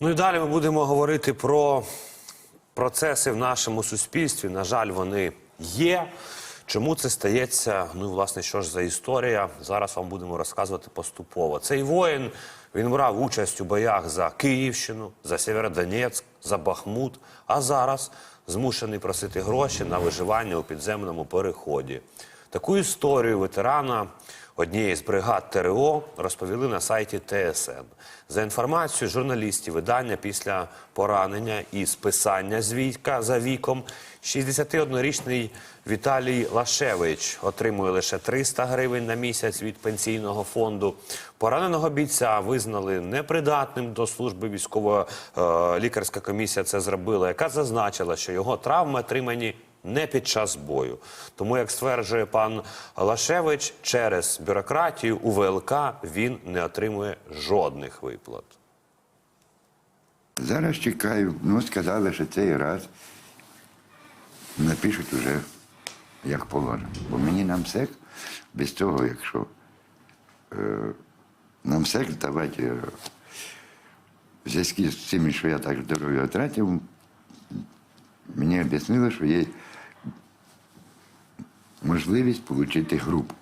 Ну і далі ми будемо говорити про процеси в нашому суспільстві. На жаль, вони є. Чому це стається? Ну власне, що ж за історія? Зараз вам будемо розказувати поступово. Цей воїн він брав участь у боях за Київщину, за Сєвєродонецьк, за Бахмут, а зараз змушений просити гроші на виживання у підземному переході. Таку історію ветерана однієї з бригад ТРО розповіли на сайті ТСН. За інформацією журналістів видання після поранення і списання з війська за віком, 61-річний Віталій Лашевич отримує лише 300 гривень на місяць від пенсійного фонду. Пораненого бійця визнали непридатним до служби військової е, комісія це зробила, яка зазначила, що його травми отримані не під час бою. Тому, як стверджує пан Лашевич, через бюрократію у ВЛК він не отримує жодних виплат. Зараз чекаю. Ну, сказали, що цей раз напишуть уже як положено. Бо мені нам сек без цього, якщо е, нам сек давати е, в зв'язку з цим, що я так здоров'я втратив, мені об'яснили, що є можливість отримати групу.